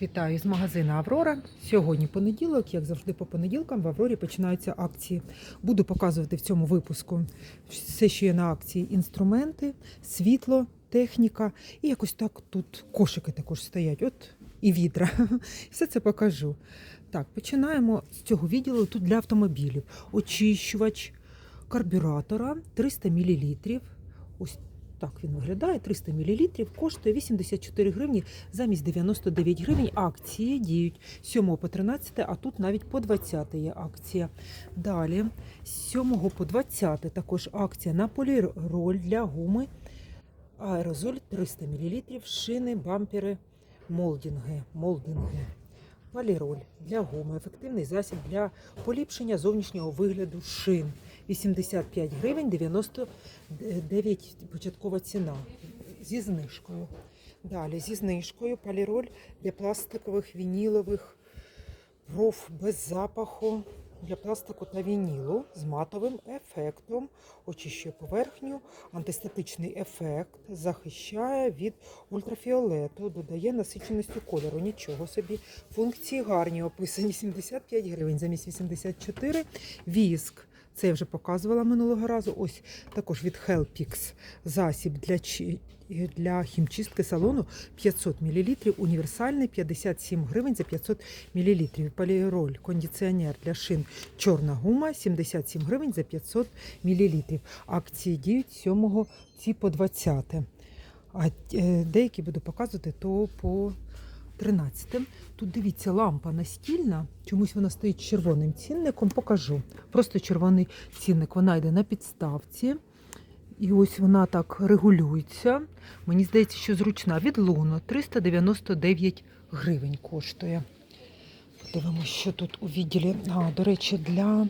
Вітаю з магазину Аврора. Сьогодні понеділок, як завжди, по понеділкам в Аврорі починаються акції. Буду показувати в цьому випуску все, що є на акції: інструменти, світло, техніка. І якось так тут кошики також стоять. От і відра. Все це покажу. Так, починаємо з цього відділу. Тут для автомобілів. Очищувач карбюратора 300 мл. Ось так він виглядає. 300 мл. Коштує 84 гривні замість 99 гривень. Акції діють 7 по 13, а тут навіть по 20 є акція. Далі з 7 по 20 також акція на поліроль для гуми. Аерозоль 300 мл, шини, бампери, молдинги. молдинги. Поліроль для гуми, ефективний засіб для поліпшення зовнішнього вигляду шин. 85 гривень 99 початкова ціна зі знижкою. Далі зі знижкою поліроль для пластикових вінілових проф без запаху для пластику та вінілу з матовим ефектом, очищує поверхню, антистатичний ефект, захищає від ультрафіолету, додає насиченості кольору. Нічого собі. Функції гарні описані 75 гривень замість 84. Віск. Це я вже показувала минулого разу. Ось також від Helpix засіб для для хімчистки салону 500 мл, універсальний 57 гривень за 500 мл. Поліроль, кондиціонер для шин чорна гума 77 гривень за 500 мл. Акції діють 7 ці по 20. А е, деякі буду показувати то по 13. Тут дивіться, лампа настільна, чомусь вона стоїть червоним цінником. Покажу. Просто червоний цінник. Вона йде на підставці. І ось вона так регулюється. Мені здається, що зручна. Від Луно 399 гривень коштує. Подивимося, що тут у відділі. А, до речі, для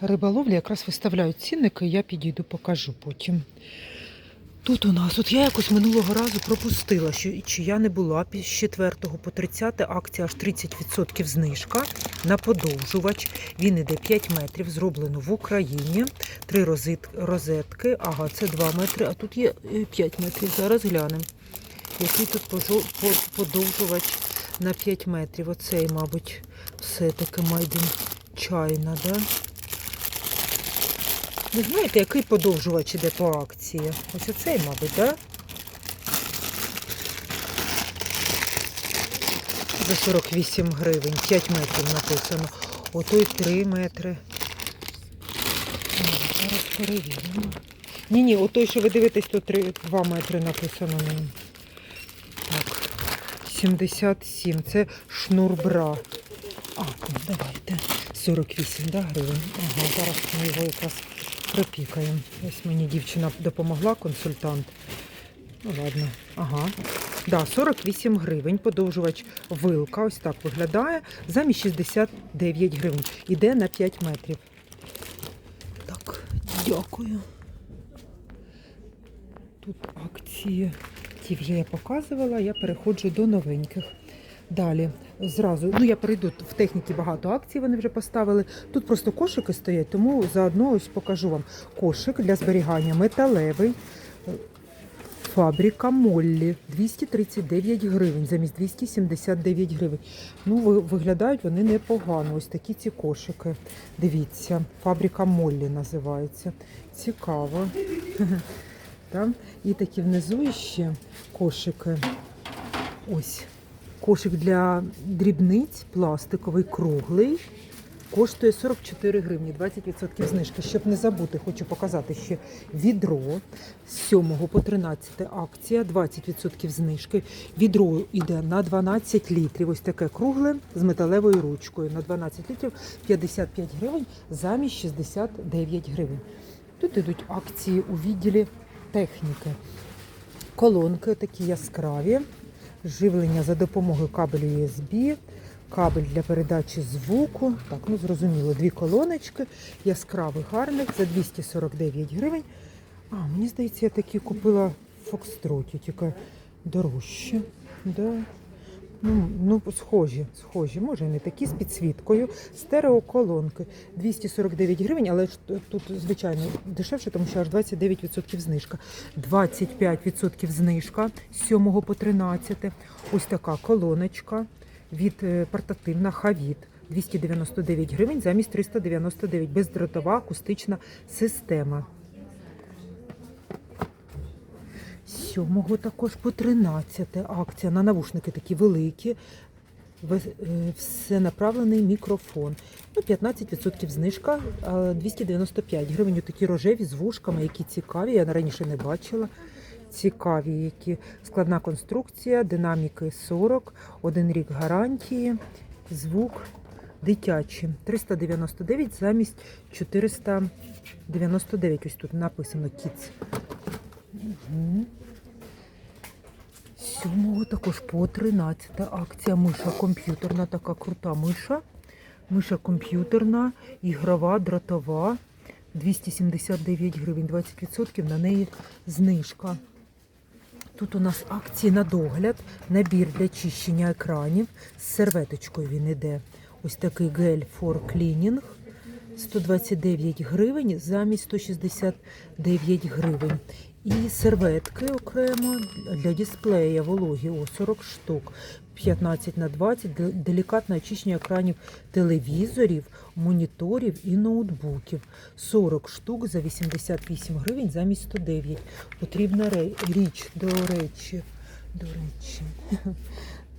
риболовлі якраз виставляють цінники, я підійду, покажу потім. Тут у нас, от я якось минулого разу пропустила, що чи я не була з 4 по 30 акція аж 30% знижка на подовжувач. Він іде 5 метрів, зроблено в Україні. Три розетки. Ага, це 2 метри, а тут є е, 5 метрів. Зараз глянемо. Який тут подовжувач на 5 метрів. Оцей, мабуть, все-таки Майдін чайна, да? Ви знаєте, який подовжувач іде по акції? Ось оцей, мабуть, так? Да? За 48 гривень, 5 метрів написано. Отой 3 метри. Зараз перевіримо. Ні, ні, отой, що ви дивитесь, то 3, 2 метри написано на ньому. Так, 77. Це шнурбра. А, ну, давайте. 48 да, гривень. Ага, зараз ми його якраз пропікаємо. Ось мені дівчина допомогла, консультант. Ну ладно, ага. Да, 48 гривень. Подовжувач вилка. Ось так виглядає. Замість 69 гривень. Іде на 5 метрів. Так, дякую. Тут акції. Ті вже я показувала, я переходжу до новеньких. Далі зразу, ну я перейду в техніці багато акцій, вони вже поставили. Тут просто кошики стоять, тому заодно ось покажу вам кошик для зберігання металевий. Фабрика Моллі 239 гривень замість 279 гривень. Ну, виглядають вони непогано. Ось такі ці кошики. Дивіться, фабрика Моллі називається. Цікаво. Там і такі внизу ще кошики. Ось кошик для дрібниць, пластиковий, круглий. Коштує 44 гривні, 20% знижки. Щоб не забути, хочу показати ще відро з 7 по 13 акція, 20% знижки. Відро йде на 12 літрів. Ось таке кругле з металевою ручкою. На 12 літрів 55 гривень замість 69 гривень. Тут йдуть акції у відділі техніки. Колонки такі яскраві, живлення за допомогою кабелю USB, кабель для передачі звуку. Так, ну зрозуміло, дві колоночки, яскравий, гарних за 249 гривень. А, мені здається, я такі купила в Фокстроті, тільки дорожче. Да. Ну, ну, схожі, схожі, може не такі з підсвіткою. Стереоколонки 249 гривень, але тут, звичайно, дешевше, тому що аж 29% знижка. 25% знижка з 7 по 13. Ось така колоночка від е, портативна Хавіт 299 гривень замість 399. Бездротова акустична система. 7 також по 13 акція на навушники такі великі. Ве- е, Всенаправлений мікрофон. Ну, 15% знижка, 295 гривень. Такі рожеві з вушками, які цікаві. Я раніше не бачила. Цікаві, які складна конструкція, динаміки 40, один рік гарантії, звук дитячий. 399 замість 499. Ось тут написано Kids. Угу. Сьомого також по 13 акція миша комп'ютерна, така крута миша. Миша комп'ютерна, ігрова, дротова. 279 гривень, 20% на неї знижка. Тут у нас акції на догляд, набір для чищення екранів. З серветочкою він іде. Ось такий гель for cleaning. 129 гривень замість 169 гривень. І серветки окремо для дисплея вологі о 40 штук. 15 на 20 делікатне очищення екранів телевізорів, моніторів і ноутбуків. 40 штук за 88 гривень замість 109. Потрібна річ, до речі, до речі.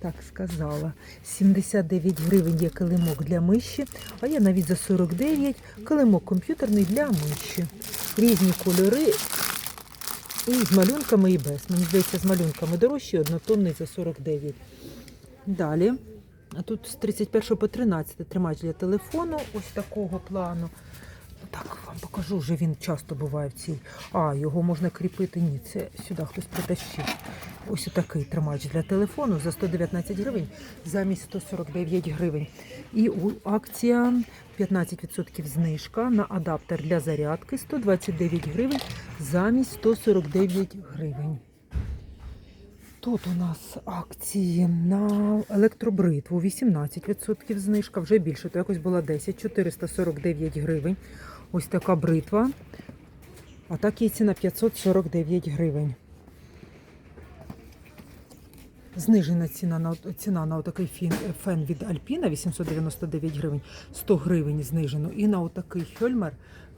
Так сказала. 79 гривень є килимок для миші, а є навіть за 49 килимок комп'ютерний для миші. Різні кольори і з малюнками і без. Мені здається, з малюнками дорожчі, однотонний за 49. Далі. А тут з 31 по 13 тримач для телефону, ось такого плану. Так, вам покажу, вже він часто буває в цій. А, його можна кріпити. Ні, це сюди хтось притащив. Ось такий тримач для телефону за 119 гривень замість 149 гривень. І акція 15% знижка на адаптер для зарядки 129 гривень замість 149 гривень. Тут у нас акції на електробритву 18% знижка, вже більше, то якось була 10, 449 гривень. Ось така бритва. А так є ціна 549 гривень. Знижена ціна на ціна на отакий фін, фен від Альпіна 899 гривень, 100 гривень знижено. І на отакий Хьольмер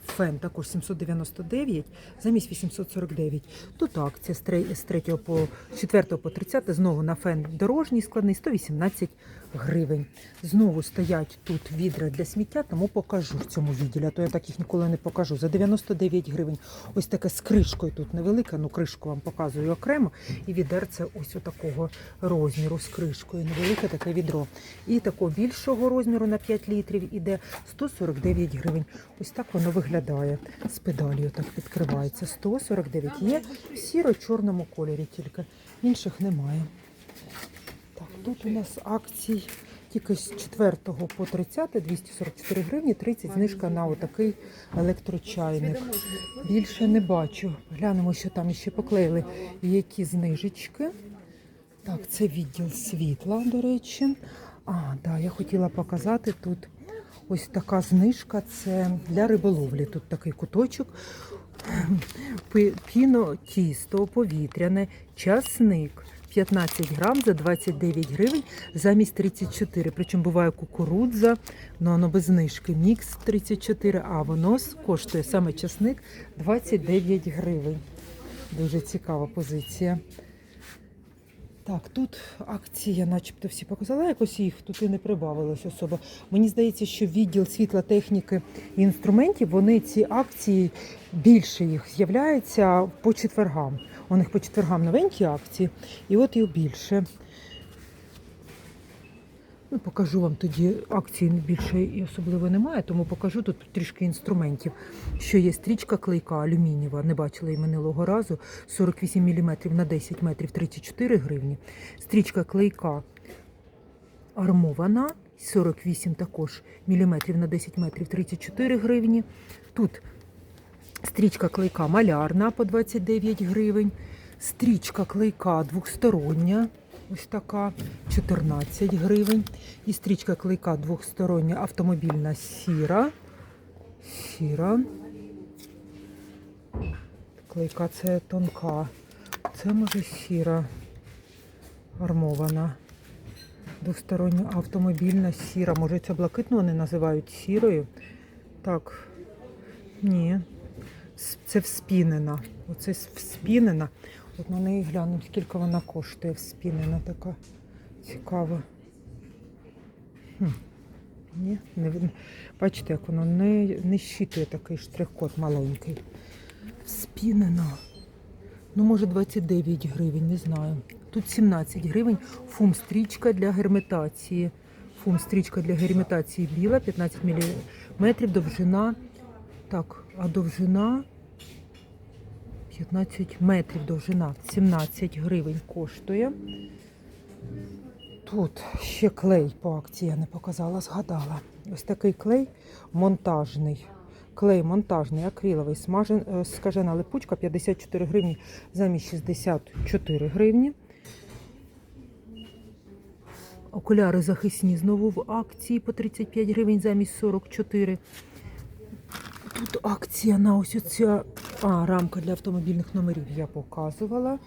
фен також 799 замість 849. Тут акція з 3, з 3 по 4 по 30 знову на фен дорожній складний 118 гривень. Знову стоять тут відра для сміття, тому покажу в цьому відділі, а то я так їх ніколи не покажу. За 99 гривень. Ось таке з кришкою тут невелика, ну кришку вам показую окремо. І відерце ось такого розміру з кришкою. Невелике таке відро. І такого більшого розміру на 5 літрів іде 149 гривень. Ось так воно виглядає. З педалью так відкривається. 149 є в сіро-чорному кольорі тільки. Інших немає. Так, тут у нас акцій тільки з 4 по 30, 244 гривні, 30 знижка на отакий електрочайник. Більше не бачу. Глянемо, що там ще поклеїли. Які знижечки. Так, це відділ світла, до речі. А, да, я хотіла показати тут ось така знижка. Це для риболовлі. Тут такий куточок. Піно тісто повітряне, часник. 15 грам за 29 гривень замість 34. Причому буває кукурудза, але воно без знижки. Мікс 34, а воно коштує саме часник 29 гривень. Дуже цікава позиція. Так, тут акція, начебто всі показала, якось їх тут і не прибавилось особо. Мені здається, що відділ світла техніки і інструментів, вони ці акції більше їх з'являється по четвергам. У них по четвергам новенькі акції, і от їх більше. Ну, покажу вам тоді акції більше і особливо немає, тому покажу тут трішки інструментів. Що є стрічка клейка алюмінієва, не бачила її минулого разу. 48 мм на 10 метрів 34 гривні. Стрічка клейка армована, 48 також міліметрів на 10 метрів 34 гривні. Тут стрічка клейка малярна по 29 гривень. Стрічка клейка двохстороння. Ось така 14 гривень. І стрічка клейка двохстороння автомобільна сіра. Сіра. Клейка це тонка. Це може сіра армована. Двостороння автомобільна сіра. Може, це блакитну вони називають сірою. Так, ні. Це вспінена. Оце вспінена. От на неї глянемо, скільки вона коштує. Вспінена така. Цікава. Хм. Ні, не. Бачите, як воно не, не щитує такий штрих-код маленький. Вспінена. Ну, може, 29 гривень, не знаю. Тут 17 гривень. Фум стрічка для герметації. Фум стрічка для герметації біла, 15 мм, довжина. Так, а довжина 15 метрів довжина. 17 гривень коштує. Тут ще клей по акції я не показала, згадала. Ось такий клей монтажний. Клей монтажний, акриловий, смажен, е, скажена липучка 54 гривні замість 64 гривні. Окуляри захисні знову в акції по 35 гривень замість 44. Тут акція на ось оця а, рамка для автомобільних номерів я показувала.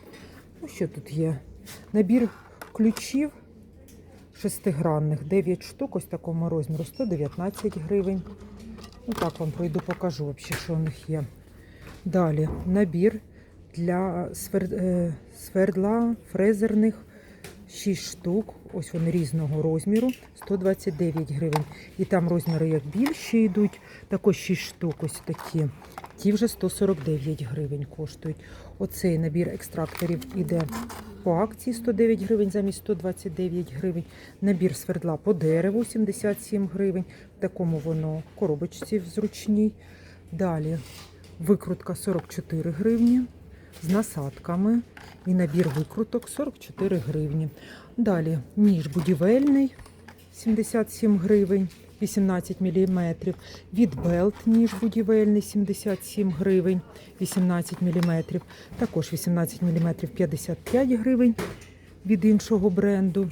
Ну, що тут є? Набір ключів шестигранних, 9 штук, ось такому розміру, 119 гривень. Ну так вам пройду, покажу вообще, що у них є. Далі набір для е, свердла фрезерних 6 штук. Ось вони різного розміру, 129 гривень. І там розміри як більші йдуть, також 6 штук ось такі. Ті вже 149 гривень коштують. Оцей набір екстракторів іде по акції 109 гривень замість 129 гривень. Набір свердла по дереву 77 гривень. В такому воно коробочці в зручній. Далі викрутка 44 гривні з насадками. І набір викруток 44 гривні. Далі ніж будівельний 77 гривень. 18 мм. Від Белт ніж будівельний 77 гривень, 18 мм. Також 18 мм 55 гривень від іншого бренду.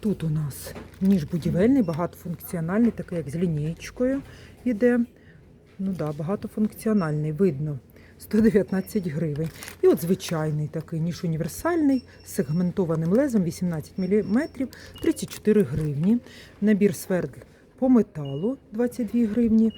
Тут у нас ніж будівельний, багатофункціональний, такий як з лінієчкою іде. Ну да, багатофункціональний, видно. 119 гривень. І от звичайний такий ніж універсальний з сегментованим лезом 18 мм 34 гривні. Набір свердл по металу 22 гривні,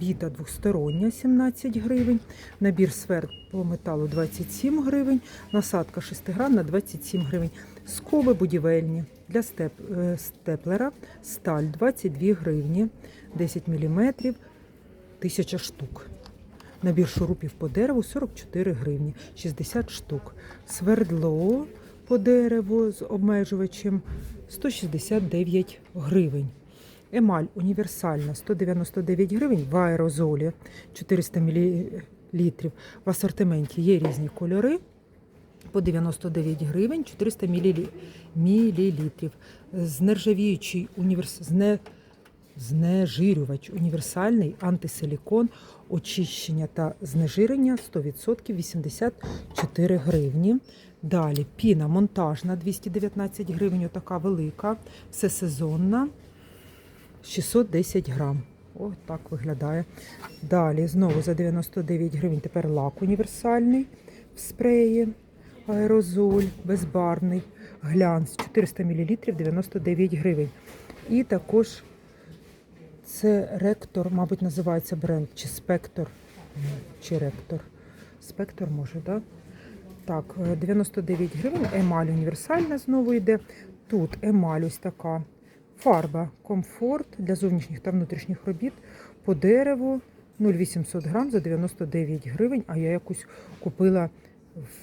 біта двостороння 17 гривень, набір сверд по металу 27 гривень, насадка шестигранна 27 гривень, скоби будівельні для степ, е, степлера, сталь 22 гривні, 10 мм, 1000 штук. Набір шурупів по дереву 44 гривні, 60 штук. Свердло по дереву з обмежувачем 169 гривень. Емаль універсальна 199 гривень в аерозолі 400 мл. В асортименті є різні кольори. По 99 гривень 400 мл. Знержавіючий універс... Зне... знежирювач універсальний антисилікон, очищення та знежирення 100% 84 гривні. Далі піна монтажна 219 гривень, отака велика, всесезонна. 610 грам. Ось так виглядає. Далі знову за 99 гривень. Тепер лак універсальний в спреї, аерозоль, безбарний, глянц 400 мл 99 гривень. І також це ректор, мабуть, називається бренд, чи спектор, чи ректор. Спектор може, так? Так, е, 99 гривень, емаль універсальна знову йде. Тут емаль ось така. Фарба комфорт для зовнішніх та внутрішніх робіт по дереву 0,800 грам за 99 гривень. А я якусь купила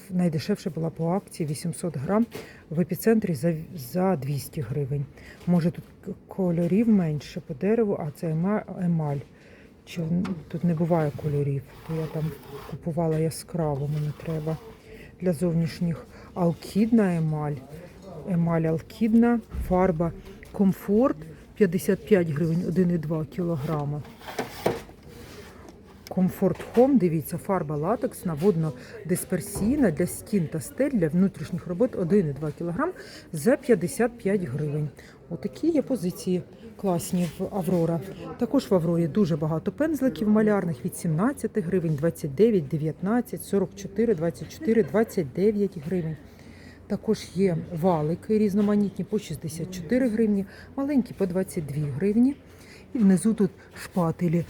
найдешевше була по акції 800 грам в епіцентрі за, за 200 гривень. Може тут кольорів менше по дереву, а це емаль. Чи тут не буває кольорів, то я там купувала яскраву, мені треба для зовнішніх алкідна емаль. Емаль алкідна, фарба комфорт 55 гривень 1,2 кілограма. Комфорт Хом, дивіться, фарба латексна, водно-дисперсійна для стін та стель для внутрішніх робот 1,2 кг за 55 гривень. Отакі є позиції класні в Аврора. Також в Аврорі дуже багато пензликів малярних від 17 гривень, 29, 19, 44, 24, 29 гривень. Також є валики різноманітні по 64 гривні, маленькі по 22 гривні. І внизу тут шпателі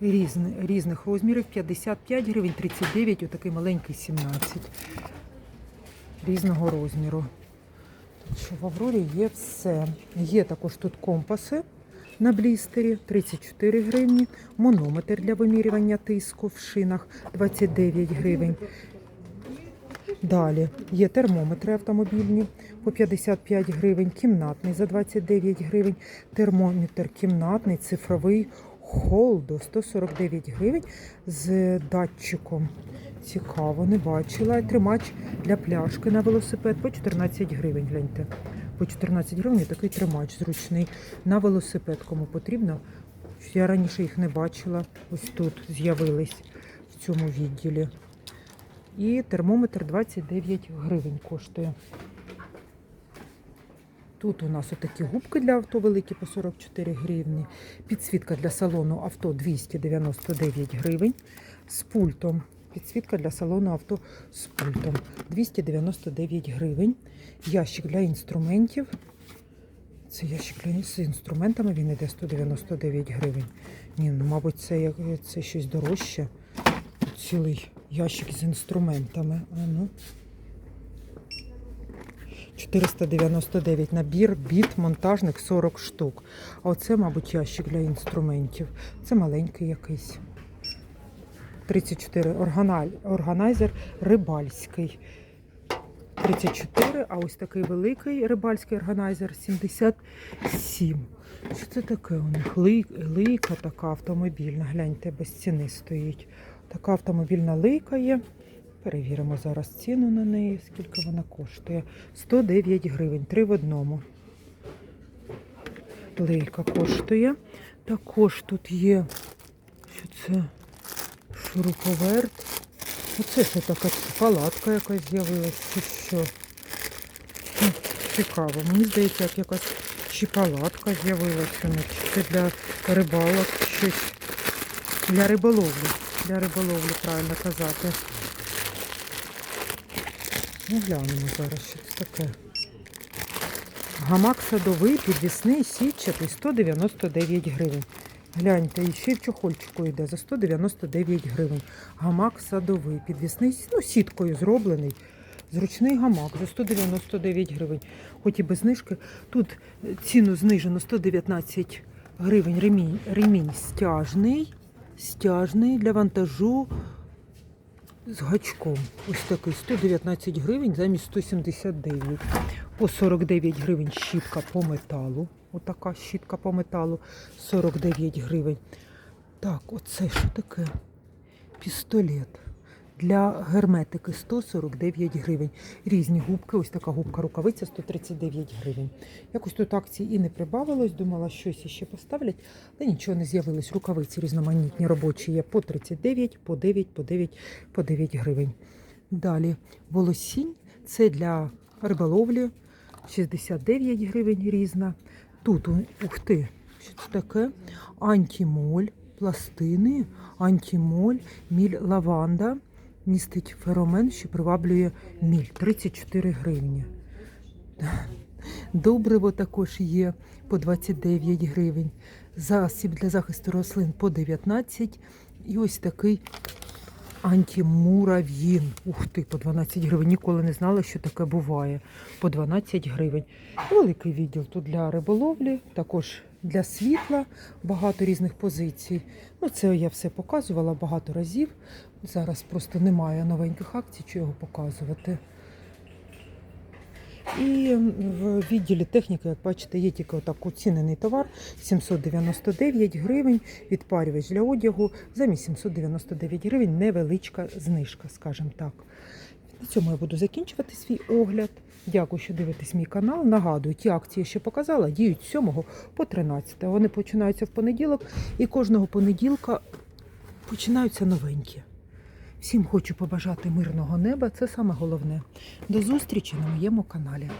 різни, різних розмірів 55 гривень, 39, отакий маленький 17 різного розміру. Так що в Аврорі є все. Є також тут компаси на блістері 34 гривні, монометр для вимірювання тиску в шинах 29 гривень. Далі є термометри автомобільні по 55 гривень, кімнатний за 29 гривень, термометр кімнатний, цифровий холдо 149 гривень з датчиком. Цікаво, не бачила. Тримач для пляшки на велосипед по 14 гривень. Гляньте. По 14 гривень такий тримач зручний на велосипед. Кому потрібно. Я раніше їх не бачила. Ось тут з'явились в цьому відділі. І термометр 29 гривень коштує. Тут у нас отакі губки для авто великі по 44 гривні. Підсвітка для салону авто 299 гривень. З пультом. Підсвітка для салону авто з пультом 299 гривень. Ящик для інструментів. Це ящик з інструментами, він йде 199 гривень. Ні, ну, мабуть, це, це щось дорожче. Цілий ящик з інструментами. А ну. 499 набір, біт, монтажник 40 штук. А оце, мабуть, ящик для інструментів. Це маленький якийсь. 34 органаль, органайзер рибальський. 34, а ось такий великий рибальський органайзер 77. Що це таке у них? Ли- Лийка така автомобільна. Гляньте, без ціни стоїть. Така автомобільна лийка є. Перевіримо зараз ціну на неї, скільки вона коштує. 109 гривень, 3 в одному. Лейка коштує. Також тут є, що це шуруповерт. Оце що така палатка якась з'явилась, чи що. Цікаво. Мені здається, як якась чи палатка з'явилася. ну, Чи це для рибалок щось. Для риболовлі. Для риболовлі, правильно казати. Ну, глянемо зараз, що це таке. Гамак садовий, підвісний, сітчатий, 199 гривень. Гляньте, і ще в чохольчику йде за 199 гривень. Гамак садовий, підвісний, ну, сіткою зроблений. Зручний гамак за 199 гривень. Хоч і без знижки. Тут ціну знижено 119 гривень ремінь, ремінь стяжний, стяжний для вантажу з гачком. Ось такий 119 гривень замість 179. По 49 гривень щітка по металу. Отака щітка по металу 49 гривень. Так, оце що таке? Пістолет. Для герметики 149 гривень. Різні губки, ось така губка рукавиця 139 гривень. Якось тут акції і не прибавилось, думала, щось іще поставлять, але нічого не з'явилось. Рукавиці різноманітні робочі є по 39, по 9, по 9, по 9 гривень. Далі волосінь це для риболовлі 69 гривень різна. Тут, ух ти, що це таке? Антимоль, пластини, антимоль, міль лаванда. Містить феромен, що приваблює міль 34 гривні. Добриво також є по 29 гривень. Засіб для захисту рослин по 19. І ось такий антимурав'їн. Ух ти, по 12 гривень. Ніколи не знала, що таке буває. По 12 гривень. Великий відділ тут для риболовлі, також для світла, багато різних позицій. Ну, це я все показувала багато разів. Зараз просто немає новеньких акцій, що його показувати. І в відділі техніки, як бачите, є тільки отак оцінений товар 799 гривень, відпарювач для одягу замість 799 гривень, невеличка знижка, скажімо так. На цьому я буду закінчувати свій огляд. Дякую, що дивитесь мій канал. Нагадую, ті акції, що показала, діють з 7 по 13. Вони починаються в понеділок, і кожного понеділка починаються новенькі. Всім хочу побажати мирного неба, це саме головне. До зустрічі на моєму каналі.